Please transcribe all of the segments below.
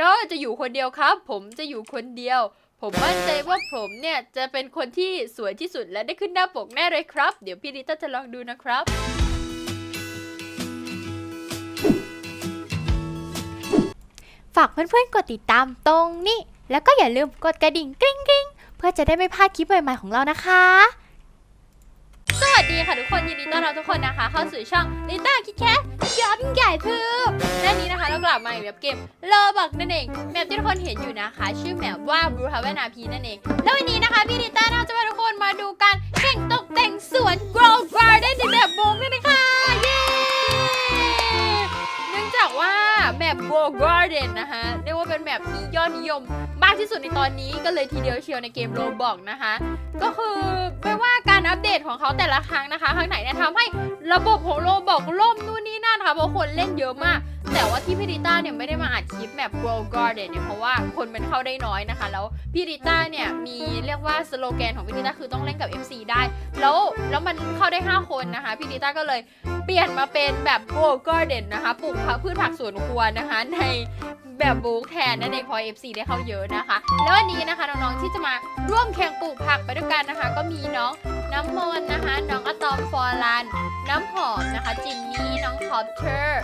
น้องจะอยู่คนเดียวครับ ผมจะอยู่คนเดียว ผมมั่นใจว่าผมเนี่ยจะเป็นคนที่สวยที่สุดและได้ขึ้นหน้าปกแน่เลยครับ เดี๋ยวพี่ลิต้าจะลองดูนะครับ ฝากเพื่อนๆ กดติดตามตรงนี้ แล้วก็อย่าลืมกดกระดิ่งกริ๊งกริ๊งเพื่อจะได้ไม่พลาดคลิปใหม่ๆของเรานะคะ สวัสดีค่ะทุกคนยินดีต้อนรับทุกคนนะคะ เข้าสู่ช่องลิต้าคิดแค่ยอดใหญ่พืบและนี้นะคะเรากลับมาอีกแบบเกมโลบักนั่นเองแมปที่ทุกคนเห็นอยู่นะคะ ชื่อแมปว่าบรูฮาเวนาพีนั่นเอง แล้ววันนี้นะคะพี่ลิต้าเราจะพาทุกคนมาดูการแข่งตกแต่งสวน Grow Garden ในแบบวงนั่นเองค่ะ แมป Grow Garden นะคะเรียกว่าเป็นแมปที่ยอดนิยมมากที่สุดในตอนนี้ก็เลยทีเดียวเชียวในเกมโรบอกนะคะ ก็คือไม่ว่าการอัปเดตของเขาแต่ละครั้งนะคะ ครั้งไหนเนี่ยทำให้ระบบของโลบอกล่มนู่นนี่นั่นค่ะเพราะคนเล่นเยอะมาก แต่ว่าที่พี่ริต้าเนี่ยไม่ได้มาอัดคลิปแบบ Grow Garden เนี่ยเพราะว่าคนมันเข้าได้น้อยนะคะ แล้วพี่ริต้าเนี่ยมีเรียกว่าสโลแกนของพี่ริต้าคือต้องเล่นกับ FC ได้ แล้วแล้วมันเข้าได้ 5 คนนะคะพี่ริต้าก็เลยเปลี่ยนมาเป็นแบบ Grow Garden นะคะปลูกพืชผักสวนครัวนะคะในแบบบุ๊กแทนนั่นเองพอ FC ได้เข้าเยอะนะคะ แล้ววันนี้นะคะน้องๆที่จะมาร่วมแข่งปลูกผักไปด้วยกันนะคะ ก็มีน้องน้ำมนต์นะคะ น้องอะตอมฟอร์ลัน น้ำหอมนะคะจินนี่น้องคอปเตอร์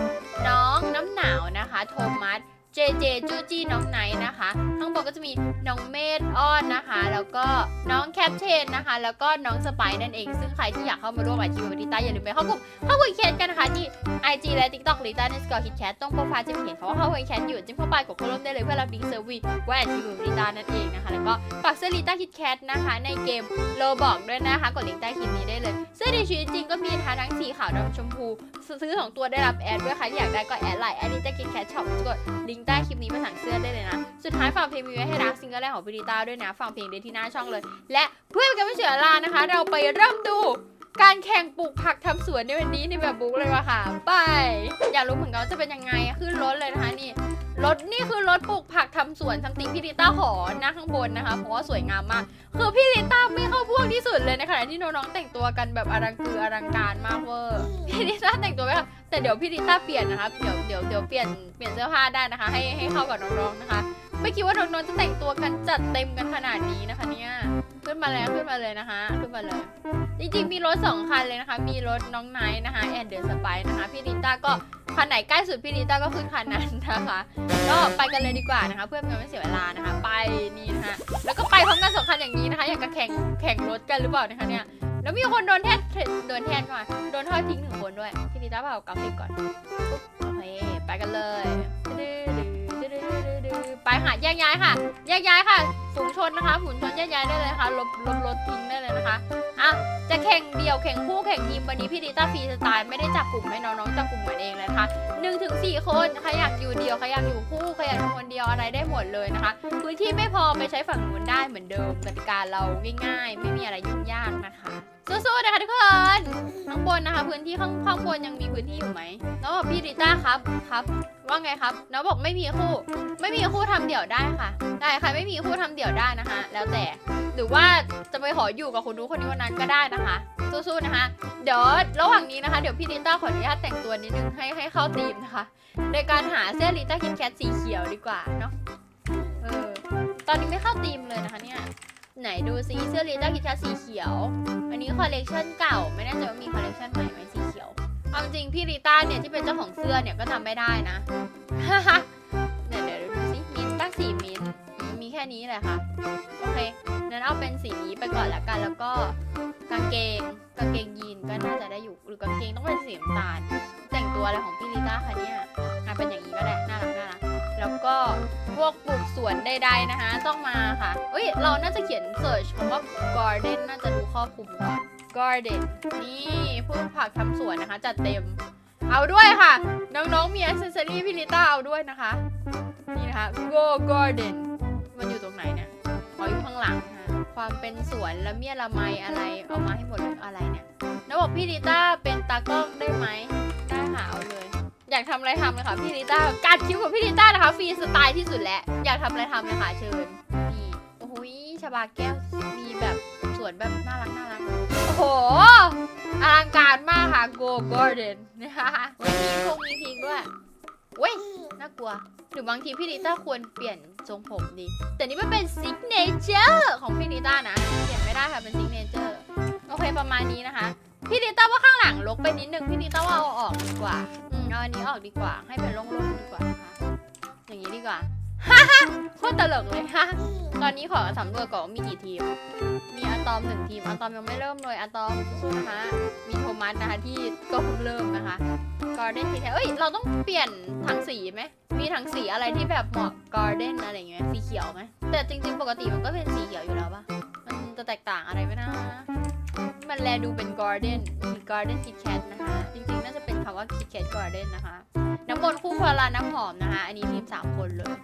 น้อง น้ำหนาวนะคะ โทมัส เจเจจูจี้น้องไนท์นะคะข้างบนก็จะมีน้องเมดอ้อนนะคะ แล้วก็น้องแคปเทนนะคะ แล้วก็น้องสไปซ์นั่นเอง ซึ่งใครที่อยากเข้ามาร่วมกับทีมดิต้าอย่าลืมไปเข้ากลุ่มเข้ากลุ่มแคทกันนะคะที่ IG และ TikTok ลิต้าในสกอร์คิดแคทตรงโปรไฟล์จะเห็นเขาว่าเข้าคุยแคทอยู่จิ้มเข้าไปกดเข้าร่วมได้เลยเพื่อรับลิงก์เซอร์วิสว่าแอดทีมลิต้านั่นเองนะคะ แล้วก็ฝากเสื้อลิต้าคิดแคทนะคะในเกมโลบอกด้วยนะคะกดลิงก์ใต้คลิปนี้ได้เลยเสื้อในชีวิตจริงก็มีนะคะทั้งสีขาวดำชมพูซื้อสองตัวได้รับแอดด้วยใครที่อยากได้ก็แอดไลน์แอดลิต้าคิดแคทช็อปกดลิงก์ใต้คลิปนี้มาสั่งเสื้อได้เลยนะ สุดท้ายฝากเพลงมีไว้ให้รักซิงเกิลแรกของวีดิต้าด้วยนะฝากเพลงได้ที่หน้าช่องเลย และเพื่อเป็นการไม่เสียเวลานะคะ เราไปเริ่มดูการแข่งปลูกผักทำสวนในวันนี้ในแบบบุ๊กเลยว่ะค่ะ ไป อยากรู้เหมือนกันว่าจะเป็นยังไงขึ้นรถเลยนะคะนี่ รถนี่คือรถปลูกผักทำสวนสัมติพี่ลิต้าขอหน้าข้างบนนะคะ เพราะว่าสวยงามมาก คือพี่ลิต้าไม่เข้าพวกที่สุดเลยในขณะที่น้องๆแต่งตัวกันแบบอลังคืออลังการมากเวอร์พี่ลิต้าแต่งตัวแบบแต่เดี๋ยวพี่ลิต้าเปลี่ยนนะคะเดี๋ยวเดี๋ยวเดี๋ยวเปลี่ยนเปลี่ยนเสื้อผ้าได้นะคะ ให้ให้เข้ากับน้องๆนะคะ ไม่คิดว่าน้องๆจะแต่งตัวกันจัดเต็มกันขนาดนี้นะคะเนี่ยขึ้นมาแล้วขึ้นมาเลยนะคะ ขึ้นมาเลย จริงๆมีรถสองคันเลยนะคะ มีรถน้องไนท์นะคะแอนเดอร์สไปนะคะพี่ลิต้าก็คันไหนใกล้สุดพี่ลิต้าก็ขึ้นคันนั้นนะคะก็ไปกันเลยดีกว่านะคะ เพื่อเป็นการไม่เสียเวลานะคะ ไปนี่นะคะแล้วก็ไปพร้อมกันสองคันอย่างนี้นะคะ อยากจะแข่งแข่งรถกันหรือเปล่านะคะเนี่ยแล้วมีคนโดนแทนโดนแทนก่อนโดนทอดทิ้งหนึ่งคนด้วยพี่ลิต้าเปล่ากราฟิกก่อนโอเคไปกันเลยดื้อดื้อดื้อดื้อ ไปค่ะแยกย้ายค่ะแยกย้ายค่ะฝูงชนนะคะฝูงชนแยกย้ายได้เลยนะคะลบลบรถทิ้งได้เลยนะคะอะจะแข่งเดี่ยวแข่งคู่แข่งทีมวันนี้พี่ดิต้าฟรีสไตล์ไม่ได้จับกลุ่มให้น้องๆจับกลุ่มเหมือนเองเลยนะคะหนึ่งถึงสี่คนใครอยากอยู่เดียวใครอยากอยู่คู่ใครอยากอยู่คนเดียวอะไรได้หมดเลยนะคะ พื้นที่ไม่พอไปใช้ฝั่งนู้นได้เหมือนเดิมกติกาเราง่ายๆ ไม่มีอะไรยุ่งยากนะคะสู้ๆนะคะทุกคนข้างบนนะคะ พื้นที่ข้างข้างบนยังมีพื้นที่อยู่ไหมน้องบอกพี่ดิต้าครับครับ ว่าไงครับน้องบอกไม่มีคู่ ไม่มีคู่ทำเดี่ยวได้ค่ะ ได้ใครไม่มีคู่ทำเดี่ยวได้นะคะ แล้วแต่ หรือว่าจะไปขออยู่กับคนนู้นคนนี้วันนั้นก็ได้นะคะ สู้ๆนะคะ เดี๋ยวระหว่างนี้นะคะ เดี๋ยวพี่ลิต้าขออนุญาตแต่งตัวนิดนึงให้ให้เข้าธีมนะคะในการหาเสื้อลิต้าคิดแคทสีเขียวดีกว่าเนาะ เออ ตอนนี้ไม่เข้าธีมเลยนะคะเนี่ย ไหนดูซิเสื้อลิต้าคิดแคทสีเขียว อันนี้คอลเลกชันเก่า ไม่แน่ใจว่ามีคอลเลกชันใหม่ไหมสีเขียวเอาจริงพี่ลิต้าเนี่ยที่เป็นเจ้าของเสื้อเนี่ยก็ทำไม่ได้นะ นี้แหละค่ะ โอเคนั้นเอาเป็นสีนี้ไปก่อนละกัน แล้วก็กางเกงกางเกงยีนก็น่าจะได้อยู่ หรือกางเกงต้องเป็นสีน้ำตาล แต่งตัวอะไรของพี่ลิต้าคะเนี่ยอะเป็นอย่างนี้ก็ได้น่ารักน่ารักแล้วก็พวกปลูกสวนใดๆนะคะต้องมาค่ะเอ้ยเราน่าจะเขียน search คำว่า garden น่าจะดูครอบคลุมก่อน garden นี่พวกผักทำสวนนะคะจัดเต็ม เอาด้วยค่ะ น้องๆมีอ c เซสซอรี่พี่ลิต้าเอาด้วยนะคะ นี่นะคะ go garden มันอยู่ตรงไหนเนี่ยขออยู่ข้างหลังค่ะ ความเป็นสวนละเมียละไมอะไรเอามาให้หมดเลยอะไรเนี่ยแล้วบอกพี่ลิต้าเป็นตากล้องได้ไหมได้ค่ะเอาเลย อยากทำอะไรทำเลยค่ะพี่ลิต้ากัดคิ้วกับพี่ลิต้านะคะฟรีสไตล์ที่สุดแล้วอยากทำอะไรทำเลยค่ะเชิญนี่โอ้โหชบาแก้วมีแบบสวนแบบน่ารักน่ารักโอ้โหอลังการมากค่ะ go garden นะคะวันนี้พวกมีพิงด้วย เว้ยน่ากลัว หรือบางทีพี่นิต้าควรเปลี่ยนทรงผมดี แต่นี่มันเป็นซิกเนเจอร์ของพี่นิต้านะ เปลี่ยนไม่ได้ค่ะ เป็นซิกเนเจอร์โอเคประมาณนี้นะคะ พี่นิต้าว่าข้างหลังลกไปนิดนึง พี่นิต้าว่าเอาออกดีกว่า อืมเอาอันนี้ออกดีกว่า ให้เป็นโล่งๆดีกว่านะคะ อย่างนี้ดีกว่า ฮ่าฮ่าโคตรตลกเลยฮ่าตอนนี้ขอสำรวจก่อนว่ามีกี่ทีมมีอะ ตอมหนึ่งทีมอะตอมยังไม่เริ่มเลยอะตอมสู้ๆนะคะมีโทมัสนะคะที่ก็เพิ่งเริ่มนะคะ Garden ทีแทเอ้ยเราต้องเปลี่ยนถังสีไหมมีถังสีอะไรที่แบบเหมาะ Garden อะไรอย่างเงี้ยสีเขียวไหมแต่จริงๆ ปกติมันก็เป็นสีเขียวอยู่แล้วปะมันจะแตกต่างอะไรไหมนะมันแลดูเป็น Garden มี Garden Kit Kat นะคะ จริงๆ น่าจะเป็นคำว่า Kit Kat Garden นะคะ น้ำมนต์คู่พลาน้ำหอมนะคะ อันนี้ทีมสามคนเลย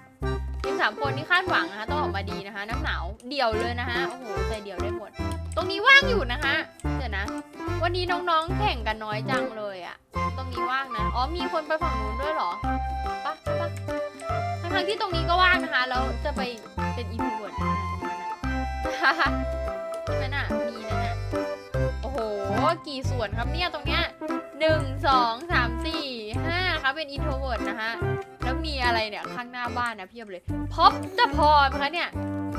ทีมสามคนที่คาดหวังนะคะต้องออกมาดีนะคะน้ำหนาวเดี่ยวเลยนะคะโอ้โหใส่เดี่ยวได้หมด ตรงนี้ว่างอยู่นะคะเดี๋ยวนะ วันนี้น้องๆแข่งกันน้อยจังเลยอะตรงนี้ว่างนะอ๋อมีคนไปฝั่งนู้นด้วยเหรอปะปะทั้งที่ตรงนี้ก็ว่างนะคะแล้วจะไปเป็นอีพูเวิร์ดนะคะตรงนั้นอะมน่ะมีนะน่ะโอ้โหกี่ส่วนครับเนี่ยตรงเนี้ยหนึ่งสองสามสี่ห้าครับเป็นอินโทรเวิร์ดนะคะ มีอะไรเนี่ยข้างหน้าบ้านนะเพียบเลยพอปจะพอไหมคะเนี่ย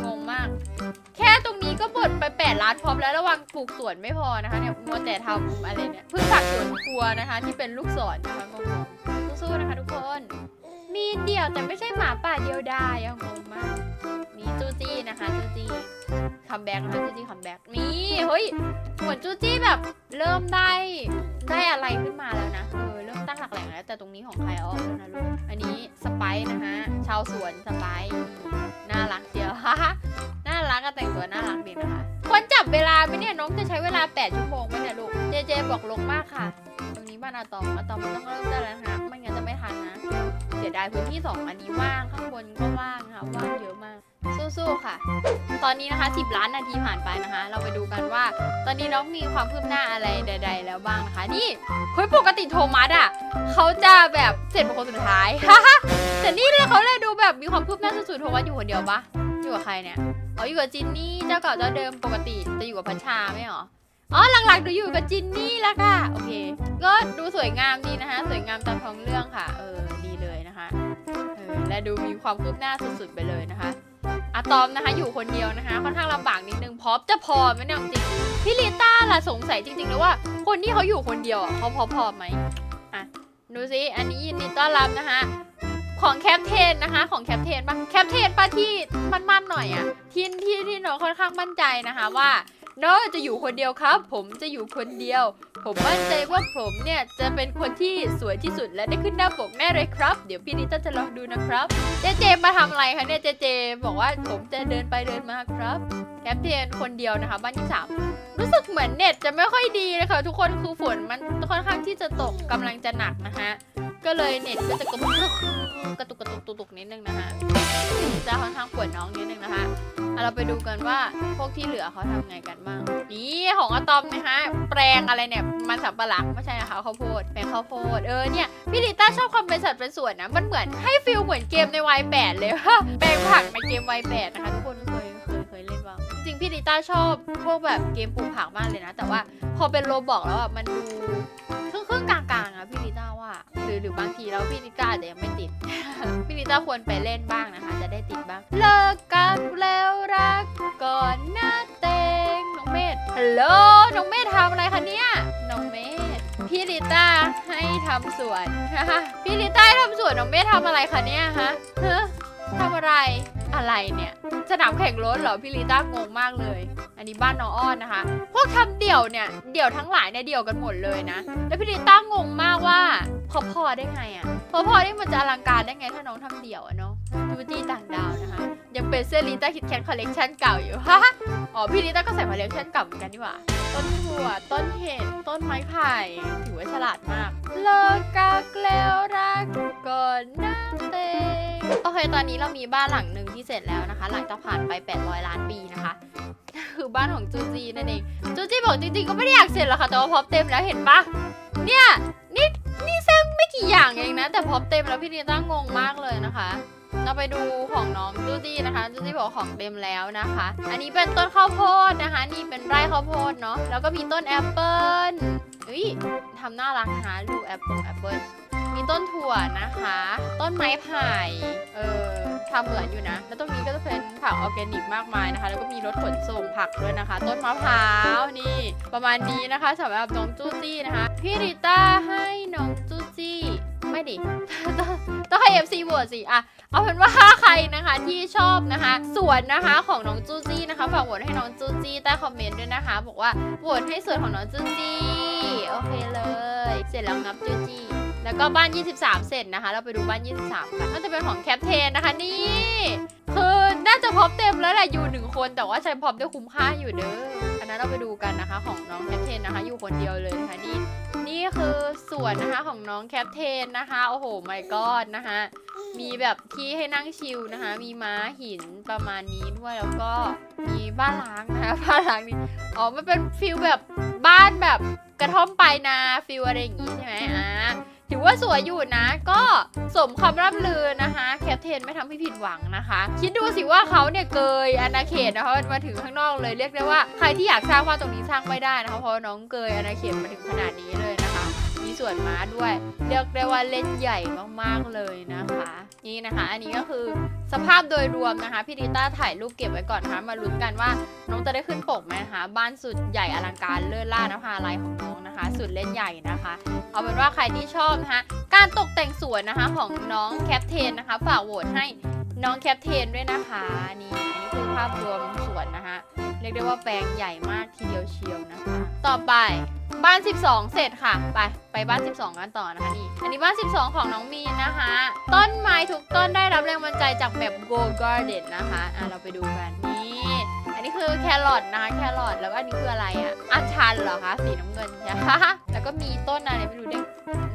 งงมาก แค่ตรงนี้ก็บดไปแปดล้านพอปแล้วระวังปลูกสวนไม่พอนะคะเนี่ยมัวแต่ทำอะไรเนี่ยพืชผักสวนครัวนะคะ ที่เป็นลูกศรนะคะงงๆสู้ๆนะคะทุกคน มีเดี่ยวแต่ไม่ใช่หมาป่าเดียวดายงงมากมีจูจี้นะคะจูจี้คัมแบ็กนะคะจูจี้คัมแบ็กนี่เฮ้ยเหมือนจูจี้แบบเริ่มได้ได้อะไรขึ้น บอกลงมากค่ะ ตรงนี้บ้านอะตอมอะตอมมันต้องเริ่มได้แล้วนะคะไม่งั้นจะไม่ทันนะ เสียดายพื้นที่สองอันนี้ว่างข้างบนก็ว่างนะคะว่างเยอะมาก สู้ๆค่ะ ตอนนี้นะคะ 10 ล้านนาทีผ่านไปนะคะ เราไปดูกันว่า ตอนนี้น้องมีความคืบหน้าอะไรใด ๆ แล้วบ้างนะคะ นี่เฮ้ยปกติโทมัสอะเขาจะแบบเสร็จเป็นคนสุดท้าย แต่นี่เลยเขาเลยดูแบบมีความคืบหน้าสุดๆโทมัสอยู่คนเดียวปะอยู่กับใครเนี่ยอ๋ออยู่กับจินนี่เจ้าเก่าเจ้าเดิมปกติจะอยู่กับพัชชาไม่เหรอ อ๋อหลังๆดูอยู่กับจินนี่แล้วค่ะ โอเค ก็ดูสวยงามดีนะคะ สวยงามตามท้องเรื่องค่ะ เออ ดีเลยนะคะเออและดูมีความคืบหน้าสุดๆไปเลยนะคะอะตอมนะคะ อยู่คนเดียวนะคะ ค่อนข้างลำบากนิดนึงพอจะพอไหมเนี่ยจริงพี่ลิต้าล่ะสงสัยจริงๆเลยว่า คนที่เขาอยู่คนเดียวอะเขาพอพอไหมอะดูซิอันนี้ยินดีต้อนรับนะคะของแคปเทนนะคะ ของแคปเทนปะแคปเทนปะที่มั่นๆหน่อยอะที่ที่ที่หน้อค่อนข้างมั่นใจนะคะว่า น้องจะอยู่คนเดียวครับ ผมจะอยู่คนเดียว ผมมั่นใจว่าผมเนี่ยจะเป็นคนที่สวยที่สุดและได้ขึ้นหน้าปกแน่เลยครับ เดี๋ยวพี่นิต้าจะลองดูนะครับ เจเจมาทำอะไรคะเนี่ยเจเจ บอกว่าผมจะเดินไปเดินมาครับ แคปเทนคนเดียวนะคะ บ้านที่สามรู้สึกเหมือนเน็ตจะไม่ค่อยดีเลยค่ะทุกคนคือฝนมันค่อนข้างที่จะตกกำลังจะหนักนะคะ ก็เลยเน็ตก็จะกระตุกกระตุกกระตุกตุกนิดนึงนะคะจะค่อนข้างปวดน้องนิดนึงนะคะอะเราไปดูกันว่าพวกที่เหลือเขาทำไงกันบ้าง นี่ของอะตอมนะคะแปลงอะไรเนี่ยมันสับปะหลังไม่ใช่นะคะข้าวโพดแปลงข้าวโพดเออเนี่ยพี่ดิต้าชอบความเป็นสัตว์เป็นส่วนนะมันเหมือนให้ฟิลเหมือนเกมในวัยแปดเลยว่าแปลงผักในเกมวัยแปดนะคะทุกคนเคยเคยเคยเล่นบ้างจริงพี่ดิต้าชอบพวกแบบเกมปลูกผักมากเลยนะ แต่ว่าพอเป็นโรบอกแล้วอะมันดูครึ่งครึ่งกลางๆอะพี่ดิต้า ว่า หรือหรือบางทีแล้วพี่ดิต้าอาจจะยังไม่ติด พี่ดิต้าควรไปเล่นบ้างนะคะ จะได้ติดบ้าง เลิกกันแล้วรักก่อนหน้าเตงน้องเมธฮัลโหลน้องเมธทำอะไรคะเนี่ยน้องเมธพี่ลิต้าให้ทำสวน พี่ลิต้าให้ทำสวนน้องเมธทำอะไรคะเนี่ยฮะทำอะไร อะไรเนี่ยสนามแข่งรถเหรอพี่ลิต้างงมากเลย อันนี้บ้านน้องอ้อนนะคะ พวกทำเดี่ยวเนี่ยเดี่ยวทั้งหลายเนี่ยเดี่ยวกันหมดเลยนะ แล้วพี่ลิต้างงมากว่าพอพอได้ไงอะพอพอได้มันจะอลังการได้ไงถ้าน้องทำเดี่ยวอะเนาะดูจี้ต่างดาวนะคะ ยังเป็นเสื้อลิต้าคิดแคทคอลเลกชันเก่าอยู่ฮะอ๋อพี่ลิต้าก็ใส่คอลเลกชันเก่าเหมือนกันนี่หว่าต้นถั่วต้นเห็ดต้นไม้ไผ่ถือว่าฉลาดมากเลิกกากแล้วรักก่อนหน้าเต โอเค ตอนนี้เรามีบ้านหลังหนึ่งที่เสร็จแล้วนะคะ หลังจากผ่านไป 800 ล้านปีนะคะคือบ้านของจูจีนั่นเอง จูจีบอกจริงๆก็ไม่ได้อยากเสร็จหรอกค่ะ แต่ว่าพร้อมเต็มแล้วเห็นปะเนี่ยนี่นี่สร้างไม่กี่อย่างเองนะ แต่พร้อมเต็มแล้วพี่นีตั้งงงมากเลยนะคะ เราไปดูของน้องจูจี้นะคะ จูจี้บอกของเต็มแล้วนะคะ อันนี้เป็นต้นข้าวโพดนะคะ นี่เป็นไร่ข้าวโพดเนาะ แล้วก็มีต้นแอปเปิลเฮ้ยทำน่ารักนะคะดูแอปเปิลแอปเปิลมีต้นถั่วนะคะ ต้นไม้ไผ่เออทำเหมือนอยู่นะ แล้วตรงนี้ก็จะเป็นผักออร์แกนิกมากมายนะคะ แล้วก็มีรถขนส่งผักด้วยนะคะ ต้นมะพร้าวนี่ประมาณนี้นะคะสำหรับน้องจูจี้นะคะพี่ริต้าให้น้องจูจี้ไม่ดิต้องต้องให้ FC โหวตสิอะเอาเป็นว่าใครนะคะที่ชอบนะคะสวนนะคะของน้องจูจี้นะคะฝากโหวตให้น้องจูจี้ใต้คอมเมนต์ด้วยนะคะ บอกว่าโหวตให้สวนของน้องจูจี้โอเคเลย เสร็จแล้วงับจูจี้ แล้วก็บ้าน 23 เสร็จนะคะ เราไปดูบ้าน 23กันน่าจะเป็นของแคปเทนนะคะนี่คือน่าจะพร็อปเต็มแล้วแหละอยู่หนึ่งคนแต่ว่าใช้พร็อปได้คุ้มค่าอยู่เด้ออันนั้นเราไปดูกันนะคะของน้องแคปเทนนะคะ อยู่คนเดียวเลยนะคะนี่นี่คือสวนนะคะของน้องแคปเทนนะคะโอ้โห my god นะคะมีแบบที่ให้นั่งชิลนะคะ มีม้าหินประมาณนี้ด้วยแล้วก็มีบ้านล้างนะคะบ้านล้างนี่อ๋อมันเป็นฟิลแบบบ้านแบบกระท่อมปลายนาฟิลอะไรอย่างงี้ใช่ไหมอ่า ถือว่าสวยอยู่นะ ก็สมคำร่ำลือนะคะแคปเทนไม่ทำให้ผิดหวังนะคะ คิดดูสิว่าเขาเนี่ยเกยอาณาเขตนะคะมาถึงข้างนอกเลยเรียกได้ว่าใครที่อยากสร้างความตรงนี้สร้างไม่ได้นะคะเพราะน้องเกยอาณาเขตมาถึงขนาดนี้เลย มีสวนม้าด้วย เรียกได้ว่าเล่นใหญ่มากๆเลยนะคะ นี่นะคะ อันนี้ก็คือสภาพโดยรวมนะคะพี่ดิต้าถ่ายรูปเก็บไว้ก่อนนะคะมาลุ้นกันว่าน้องจะได้ขึ้นปกไหมนะคะบ้านสุดใหญ่อลังการเลิศล่านภาลัยของน้องนะคะ สุดเล่นใหญ่นะคะ เอาเป็นว่าใครที่ชอบนะคะการตกแต่งสวนนะคะของน้องแคปเทนนะคะฝากโหวตให้น้องแคปเทนด้วยนะคะนี่อันนี้คือภาพรวมสวนนะคะเรียกได้ว่าแปลงใหญ่มากทีเดียวเชียวนะคะ ต่อไป บ้าน 12 เสร็จค่ะ ไป ไปบ้าน 12 กันต่อนะคะนี่ อันนี้บ้าน 12 ของน้องมีนนะคะ ต้นไม้ทุกต้นได้รับแรงบันดาลใจจากแบบ Go Garden นะคะ อะ เราไปดูกันนี่ อันนี้คือแครอทนะคะแครอท แล้วก็อันนี้คืออะไรอะ อัญชันเหรอคะ สีน้ำเงินใช่ไหมแล้วก็มีต้นอะไรไม่รู้เด็ก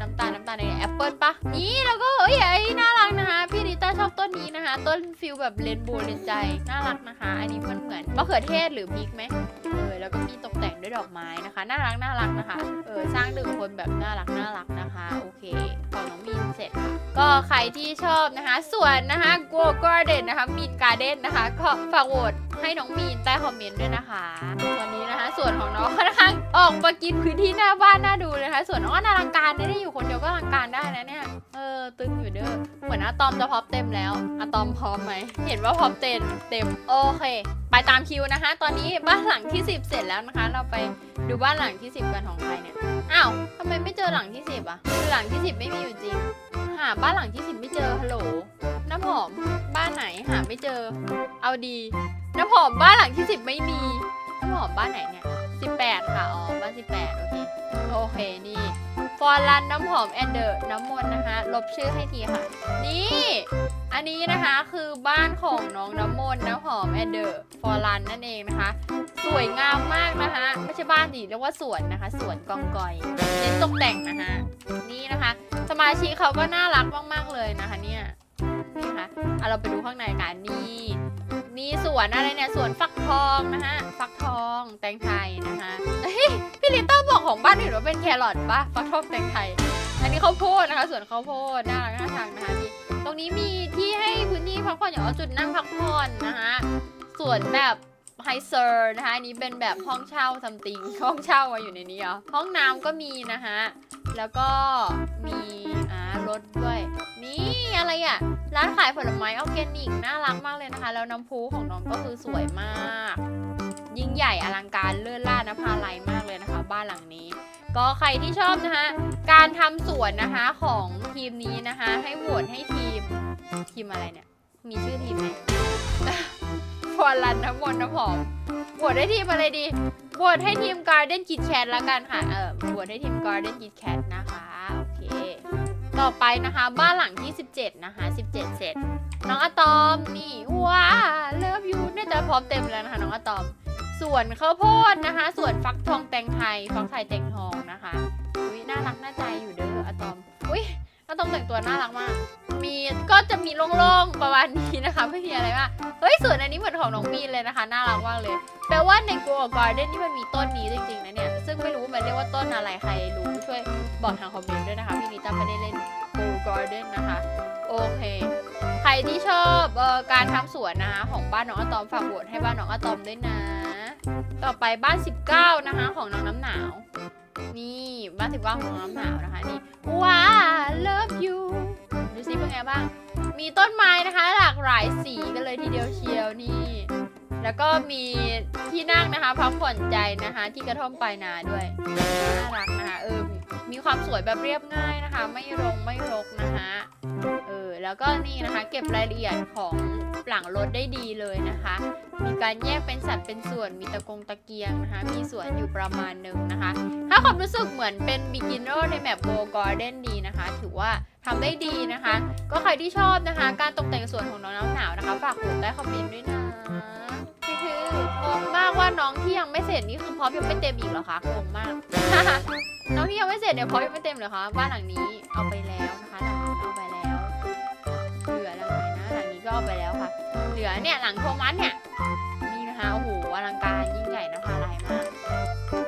น้ำตาลน้ำตาลในแอปเปิลปะนี่แล้วก็เต้นฟิลแบบเรนโบว์เรนใจ น่ารักนะคะ อันนี้มันเหมือนมะเขือเทศหรือพริกไหมเออแล้วก็มีตกแต่งด้วยดอกไม้นะคะ น่ารักน่ารักนะคะ เออสร้างดึงคนแบบน่ารักน่ารักนะคะ โอเคของน้องมีนเสร็จค่ะก็ใครที่ชอบนะคะส่วนนะคะ Go Garden นะคะมีนการ์เด้นนะคะ ก็ฝากโหวตให้น้องมีนใต้คอมเมนต์ด้วยนะคะตอนนี้นะคะ ส่วนของน้องค่อนข้างออกมากินพื้นที่หน้าบ้านน่าดูเลยนะคะ ส่วนน้องก็นารังการนะได้อยู่คนเดียวก็อลังการได้นะเนี่ยเออตึงอยู่เด้อเหมือนอะตอมจะพอปเต็มแล้วอะตอมพร้อมไหม เห็นว่าพร็อปเต็มเต็มโอเค ไปตามคิวนะคะ ตอนนี้บ้านหลังที่ 10 เสร็จแล้วนะคะ เราไปดูบ้านหลังที่ 10 กันของใครเนี่ย อ้าวทำไมไม่เจอหลังที่ 10 อะคือหลังที่ 10 ไม่มีอยู่จริง หาบ้านหลังที่ 10 ไม่เจอฮัลโหล น้ำหอมบ้านไหนหาไม่เจอ เอาดี น้ำหอมบ้านหลังที่ 10 ไม่มี น้ำหอมบ้านไหนเนี่ย 18 ค่ะ อ๋อ บ้าน 18 โอเค โอเค นี่ฟอร์รันน้ำหอมแอนเดอร์น้ำมนต์นะคะ ลบชื่อให้ทีค่ะ นี่ อันนี้นะคะคือบ้านของน้องน้ำมนต์น้ำหอมแอนเดอร์ฟอร์รันนั่นเองนะคะ สวยงามมากนะคะ ไม่ใช่บ้านดิเรียกว่าสวนนะคะสวนกองกอยเน้นตกแต่งนะคะนี่นะคะ สมาชิกเขาก็น่ารักมากๆเลยนะคะเนี่ยนี่ค่ะเอาเราไปดูข้างในกันนี่มีสวนอะไรเนี่ยสวนฟักทองนะคะฟักทองแตงไทยนะคะเฮ้ยพี่ลิตเติ้ลบอกของบ้านอื่นว่าเป็นแครอทปะฟักทองแตงไทย อันนี้ข้าวโพดนะคะสวนข้าวโพดน่ารักน่าชังนะคะนี่ ตรงนี้มีที่ให้พื้นที่พักผ่อนอย่างว่าจุดนั่งพักผ่อนนะคะสวนแบบไฮเซอร์นะคะอันนี้เป็นแบบห้องเช่าซัมติงห้องเช่ามาอยู่ในนี้เหรอห้องน้ำก็มีนะคะแล้วก็มีอ่ารถด้วย นี่อะไรอะ ร้านขายผลไม้ออร์แกนิกน่ารักมากเลยนะคะ แล้วน้ำพุของน้องก็คือสวยมาก ยิ่งใหญ่อลังการเลิศล่านภาลัยมากเลยนะคะ บ้านหลังนี้ ก็ใครที่ชอบนะคะการทำสวนนะคะของทีมนี้นะคะ ให้โหวตให้ทีมทีมอะไรเนี่ย มีชื่อทีมไหมฟอรันน้ำมนต์น้ำหอมโหวตให้ทีมอะไรดีโหวตให้ทีม Garden Kit Kat ละกันค่ะ เออโหวตให้ทีม Garden Kit Kat นะคะ โอเค ต่อไปนะคะ บ้านหลังที่ 17 นะคะ 17 เสร็จ น้องอะตอมนี่ว้าเลิฟยูน่าจะพร้อมเต็มแล้วนะคะ น้องอะตอม ส่วนข้าวโพดนะคะ ส่วนฟักทองแตงไทยฟักไทยแตงทองนะคะอุ้ยน่ารักน่าใจอยู่เด้ออะตอมอุ้ยอะตอมแต่งตัวน่ารักมาก มีก็จะมีโล่งๆประมาณนี้นะคะ ไม่มีอะไรมากเฮ้ยส่วนอันนี้เหมือนของน้องมีนเลยนะคะน่ารักมากเลย แปลว่าใน Go Garden นี่มันมีต้นนี้จริงๆนะเนี่ยซึ่งไม่รู้มันเรียกว่าต้นอะไรใครรู้ช่วยบอกทางคอมเมนต์ด้วยนะคะพี่นิต้าไม่ได้เล่น Go Garden นะคะโอเคใครที่ชอบออการทำสวนนะคะของบ้านน้องอะตอมฝากโหวตให้บ้านน้องอะตอมด้วยนะ ต่อไปบ้าน 19 นะคะ ของน้องน้ำหนาว นี่บ้านสิบเก้าของน้ำหนาวนะคะนี่ว้า love you ดูสิเป็นไงบ้าง มีต้นไม้นะคะ หลากหลายสีกันเลยทีเดียวเชียวนี่ แล้วก็มีที่นั่งนะคะพักผ่อนใจนะคะ ที่กระท่อมปลายนาด้วยน่ารักนะคะเออมีความสวยแบบเรียบง่ายนะคะ ไม่รงไม่รกนะคะเออ แล้วก็นี่นะคะ เก็บรายละเอียดของหลังรถได้ดีเลยนะคะ มีการแยกเป็นสัดเป็นส่วน มีตะกงตะเกียงนะคะ มีสวนอยู่ประมาณหนึ่งนะคะ ถ้าความรู้สึกเหมือนเป็น beginner ในแมป Go Garden ดีนะคะ ถือว่าทำได้ดีนะคะ ก็ใครที่ชอบนะคะ การตกแต่งสวนของน้องน้ำหนาวนะคะ ฝากกดใต้คอมเมนต์ด้วยนะคือคืองงมากว่าน้องที่ยังไม่เสร็จนี่คือพร้อมยังไม่เต็มอีกเหรอคะงงมาก น้องที่ยังไม่เสร็จเนี่ยพร้อมยังไม่เต็มเหรอคะบ้านหลังนี้เอาไปแล้วนะคะ เอาไปแล้วค่ะเหลือเนี่ยหลังโทมัสเนี่ยนี่นะคะโอ้โหอลังการยิ่งใหญ่นะคะลายมาก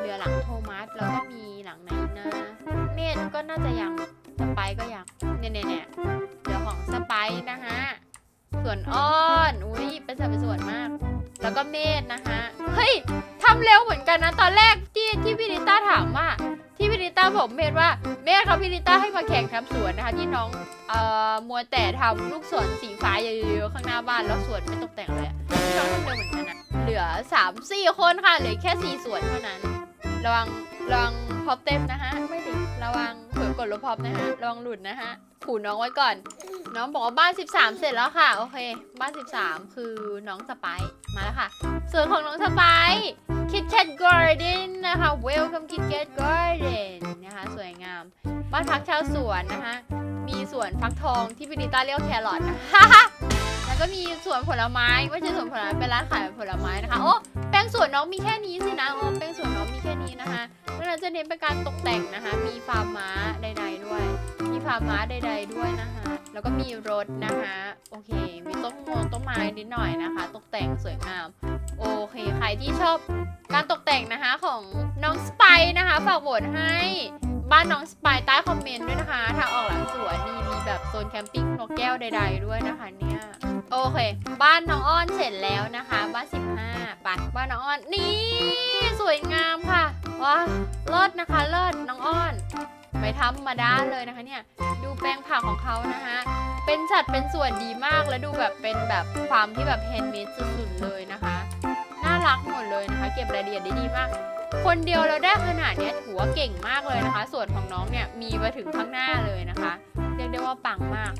เรือหลังโทมัสแล้วก็มีหลังไหนนะเมธก็น่าจะยังสไปก็ยังเนี่ยเนี่ยเนี่ยเรือของสไปนะฮะส่วนอ้อนอุ้ยเป็นสัดเป็นส่วนมาก แล้วก็เมธนะคะเฮ้ยทำเร็วเหมือนกันนะตอนแรกที่ที่พี่นิต้าถามว่า พี่ลิต้าบอกเมธว่าเมธครับพี่ลิต้าให้มาแข่งทำสวนนะคะ ที่น้องเอ่อมัวแต่ทำลูกสวนสีฟ้าเยอะๆข้างหน้าบ้านแล้วสวนไม่ตกแต่งเลยอะที่น้องทำเร็วเหมือนกันนะเหลือสามสี่คนค่ะเหลือแค่สี่สวนเท่านั้นระวัง ระวังพอปเต็มนะฮะ ไม่ดิ ระวังเผื่อกดลบพอปนะฮะระวังหลุดนะฮะ ขู่น้องไว้ก่อน น้องบอกว่าบ้าน 13 เสร็จแล้วค่ะ โอเค บ้าน 13 คือน้องสไปซ์มาแล้วค่ะ ส่วนของน้องสไปซ์คิดแคทการ์เดนนะคะ Welcome Kit Kat Garden นะคะ สวยงาม บ้านพักชาวสวนนะคะ มีสวนฟักทองที่พินิต้าเรียกว่าแครอทนะ แล้วก็มีสวนผลไม้ไม่ใช่สวนผลไม้เป็นร้านขายผลไม้นะคะ โอ้แปลงสวนน้องมีแค่นี้สินะโอ้แปลงสวนน้องมีแค่นี้นะคะเพราะฉะนั้นจะเน้นเป็นการตกแต่งนะคะ มีฟาร์มม้าใด ๆ ด้วย มีฟาร์มม้าใด ๆ ด้วยนะคะ แล้วก็มีรถนะคะ โอเค มีต้นมงต้นไม้นิดหน่อยนะคะ ตกแต่งสวยงาม โอเค ใครที่ชอบการตกแต่งนะคะของน้องสไปซ์นะคะ ฝากโหวตให้ บ้านน้องสไปซ์ใต้คอมเมนต์ด้วยนะคะทางออกหลังสวนนี่มีแบบโซนแคมปิ้งนกแก้วใด ๆ ด้วยนะคะเนี่ยโอเค บ้านน้องอ้อนเสร็จแล้วนะคะ บ้าน 15ไปบ้านน้องอ้อนนี่สวยงามค่ะว้าเลิศนะคะเลิศน้องอ้อนไม่ธรรมดาเลยนะคะเนี่ยดูแปลงผักของเขานะคะเป็นสัดเป็นส่วนดีมากและดูแบบเป็นแบบความที่แบบแฮนด์เมดสุดๆเลยนะคะ น่ารักหมดเลยนะคะ เก็บรายละเอียดได้ดีมาก คนเดียวเราได้ขนาดนี้ถือว่าเก่งมากเลยนะคะ ส่วนของน้องเนี่ยมีมาถึงข้างหน้าเลยนะคะ เรียกได้ว่าปังมาก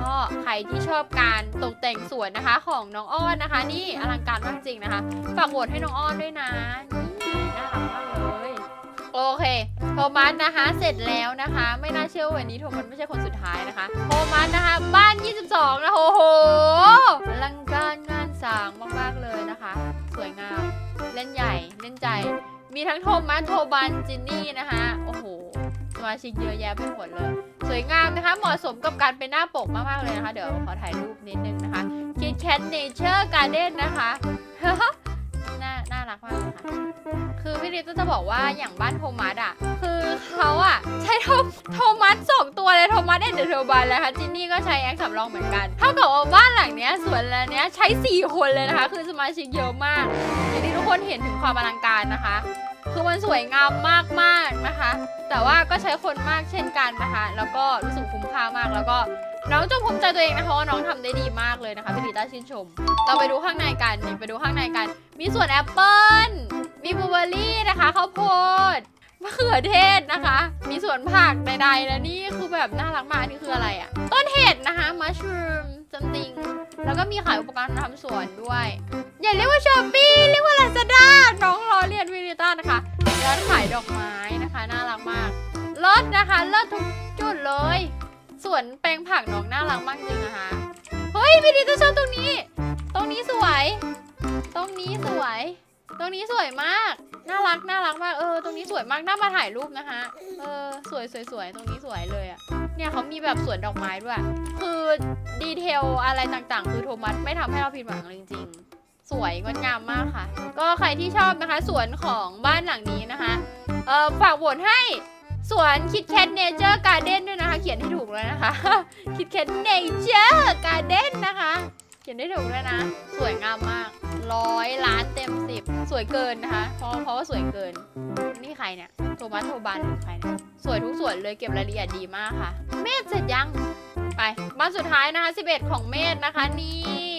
ก็ใครที่ชอบการตกแต่งสวนนะคะของน้องอ้อนนะคะ นี่อลังการมากจริงนะคะฝากโหวตให้น้องอ้อนด้วยนะนี่น่ารักมากเลยโอเคโทมัสนะคะเสร็จแล้วนะคะ ไม่น่าเชื่อวันนี้โทมัสไม่ใช่คนสุดท้ายนะคะโทมัสนะคะ บ้าน 22 นะโอ้โหอลังการงานสร้างมากๆเลยนะคะ สวยงามเล่นใหญ่เล่นใจ มีทั้งโทมัสโทบันจินนี่นะคะโอ้โหสมาชิกเยอะแยะไปหมดเลย สวยงามนะคะ เหมาะสมกับการเป็นหน้าปกมากๆเลยนะคะ เดี๋ยวขอถ่ายรูปนิดนึงนะคะคิดแคทเนเจอร์การ์เด้นนะคะ น่าน่ารักมากเลยค่ะ คือพี่ลิซจะบอกว่าอย่างบ้านโทมัสอะ คือเขาอะใช้โทโทมัสสองตัวเลยโทมัสเอ็นเดอร์เทบันแล้วค่ะจินนี่ก็ใช้แอคสำรองเหมือนกัน เท่ากับว่าบ้านหลังเนี้ยสวนแล้วเนี้ยใช้ 4 คนเลยนะคะ คือสมาชิกเยอะมากอย่างที่ทุกคนเห็นถึงความอลังการนะคะคือมันสวยงามมากๆนะคะ แต่ว่าก็ใช้คนมากเช่นกันนะคะ แล้วก็รู้สึกคุ้มค่ามากแล้วก็ น้องจงภูมิใจตัวเองนะคะว่าน้องทำได้ดีมากเลยนะคะพี่ลิต้าชื่นชม เราไปดูข้างในกันนี่ไปดูข้างในกัน มีสวนแอปเปิ้ลมีบลูเบอร์รี่นะคะข้าวโพดมะเขือเทศนะคะ มีสวนผักใดๆและนี่คือแบบน่ารักมากนี่คืออะไรอะ่ะ ต้นเห็ดนะคะมัชรูมจัมติงแล้วก็มีขายอุปกรณ์ทำสวนด้วย อย่าเรียกว่าช้อปปี้เรียกว่าลาซาด้าน้องล้อเลียนวินิต้านะคะร้านขายดอกไม้นะคะ น่ารักมากเลิศนะคะเลิศทุกจุดเลย สวนแปลงผักน้องน่ารักมากจริงนะคะ เฮ้ยวินิต้าชอบตรงนี้ ตรงนี้สวย ตรงนี้สวย ตรงนี้สวยมาก น่ารักน่ารักมาก เออ ตรงนี้สวยมาก น่ามาถ่ายรูปนะคะ เออ สวยสวยสวยตรงนี้สวยเลยอะเนี่ยเขามีแบบสวนดอกไม้ด้วย คือดีเทลอะไรต่างๆ คือโทมัสไม่ทำให้เราผิดหวังเลยจริงๆ สวยงดงามมากค่ะ ก็ใครที่ชอบนะคะ สวนของบ้านหลังนี้นะคะ เออฝากโหวตให้ สวนคิดแคทเนเจอร์การ์เด้นด้วยนะคะ เขียนให้ถูกเลยนะคะ คิดแคทเนเจอร์การ์เด้นนะคะ เขียนได้ถูกด้วยนะ สวยงามมากร้อยล้านเต็มสิบสวยเกินนะคะ เพราะเพราะว่าสวยเกิน นี่ใครเนี่ยโทมัสโทบันใครเนี่ยสวยทุกส่วนเลยเก็บรายละเอียดดีมากค่ะ เมธเสร็จยังไปบ้านสุดท้ายนะคะ 11 ของเมธนะคะนี่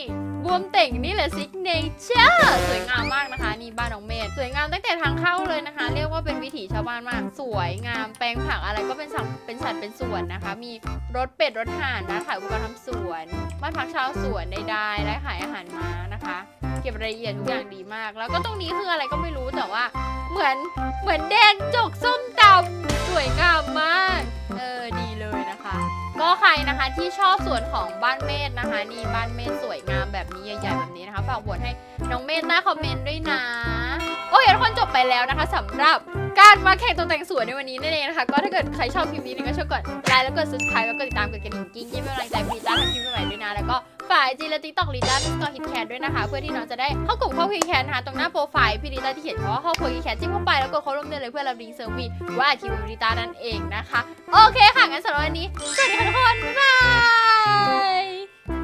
บวมเต่งนี่แหละซิกเนเจอร์สวยงามมากนะคะนี่บ้านของเมธสวยงามตั้งแต่ทางเข้าเลยนะคะ เรียกว่าเป็นวิถีชาวบ้านมาก สวยงามแปลงผักอะไรก็เป็นสัตว์เป็นสัตว์เป็นส่วนนะคะ มีรถเป็ดรถห่านนะขายอุปกรณ์ทำสวนบ้านพักชาวสวนใดๆและขายอาหารม้านะคะ เก็บรายละเอียดทุกอย่างดีมาก แล้วก็ตรงนี้คืออะไรก็ไม่รู้แต่ว่า เหมือนเหมือนแดงจกส้มตำสวยงามมาก เออดีเลยนะคะ ก็ใครนะคะที่ชอบสวนของบ้านเมธนะคะนี่บ้านเมธสวยงามแบบนี้ใหญ่ๆแบบนี้นะคะฝากโหวตให้น้องเมธใต้คอมเมนต์ด้วยนะ โอเคทุกคนจบไปแล้วนะคะสำหรับ การมาแข่งตกแต่งสวนในวันนี้นั่นเองนะคะ ก็ถ้าเกิดใครชอบคลิปนี้เนี่ยก็ช่วยกดไลค์แล้วกด subscribe แล้วกดติดตามกดกระดิ่งกิ้งยิ่งเป็นกำลังใจพีจ้าทำคลิปใหม่ๆด้วยนะ แล้วก็ฝ่ายจีและติ๊กต็อกลีจ้าสกอร์ฮิตแคนด้วยนะคะ เพื่อที่น้องจะได้เข้ากลุ่มครอบครัวแคนนะคะตรงหน้าโปรไฟล์พี่ลิต้าที่เขียนว่าครอบครัวแคนจิ้มเข้าไปแล้วกดเข้าร่วมได้เลยเพื่อรับลิงก์เซิร์วีว่าทีวีลิต้านั่นเองนะคะ โอเคค่ะงั้นสำหรับวันนี้สวัสดีค่ะทุกคนบ๊ายบาย